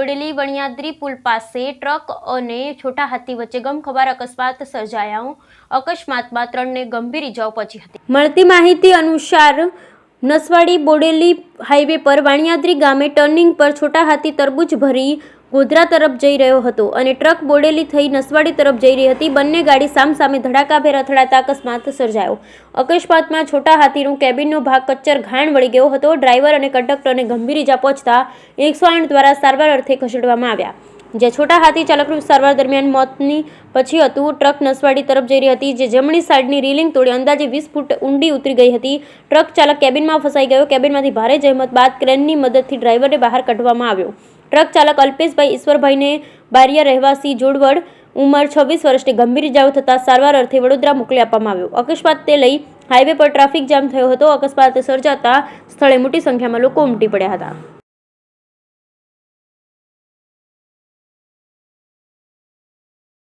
બોડેલી વણિયાદ્રી પુલ પાસે ટ્રક અને છોટા હાથી વચ્ચે ગમખબાર અકસ્માત સર્જાયો. અકસ્માતમાં ત્રણને ગંભીર ઇજાઓ પહોંચી હતી. મળતી માહિતી અનુસાર નસવાડી બોડેલી હાઈવે પર વાણિયાદ્રી ગામે ટર્નિંગ પર છોટા હાથી તરબૂચ ભરી ગોધરા તરફ જઈ રહ્યો હતો અને ટ્રક બોડેલી થઈ નસવાડી તરફ જઈ રહી હતી. બંને ગાડી સામસામે ધડાકાભેર અથડાતા અકસ્માત સર્જાયો. અકસ્માતમાં છોટા હાથીનું કેબિનનો ભાગ કચ્ચર ઘાણ વળી ગયો હતો. ડ્રાઈવર અને કંડક્ટરને ગંભીર ઇજા પહોંચતા એકસો આઠ દ્વારા સારવાર અર્થે ખસેડવામાં આવ્યા. જે છોટા હાથી ચાલકનું સારવાર દરમિયાન મોતની પછી હતું ટ્રક નસવાડી તરફ જઈ રહી હતી, જે જમણી સાઈડની રીલિંગ તોડી અંદાજે વીસ ફૂટ ઊંડી ઉતરી ગઈ હતી. ટ્રક ચાલક કેબિનમાં ફસાઈ ગયો. કેબિનમાંથી ભારે જહેમત બાદ ક્રેનની મદદથી ડ્રાઈવરને બહાર કાઢવામાં આવ્યો. ટ્રક ચાલક અલ્પેશભાઈ ઈશ્વરભાઈને બારિયા રહેવાસી જોડવડ ઉંમર છવ્વીસ વર્ષની ગંભીર ઇજાઓ થતાં સારવાર અર્થે વડોદરા મોકલી આપવામાં આવ્યો. અકસ્માત તે લઈ હાઈવે પર ટ્રાફિક જામ થયો હતો. અકસ્માત સર્જાતા સ્થળે મોટી સંખ્યામાં લોકો ઉમટી પડ્યા હતા.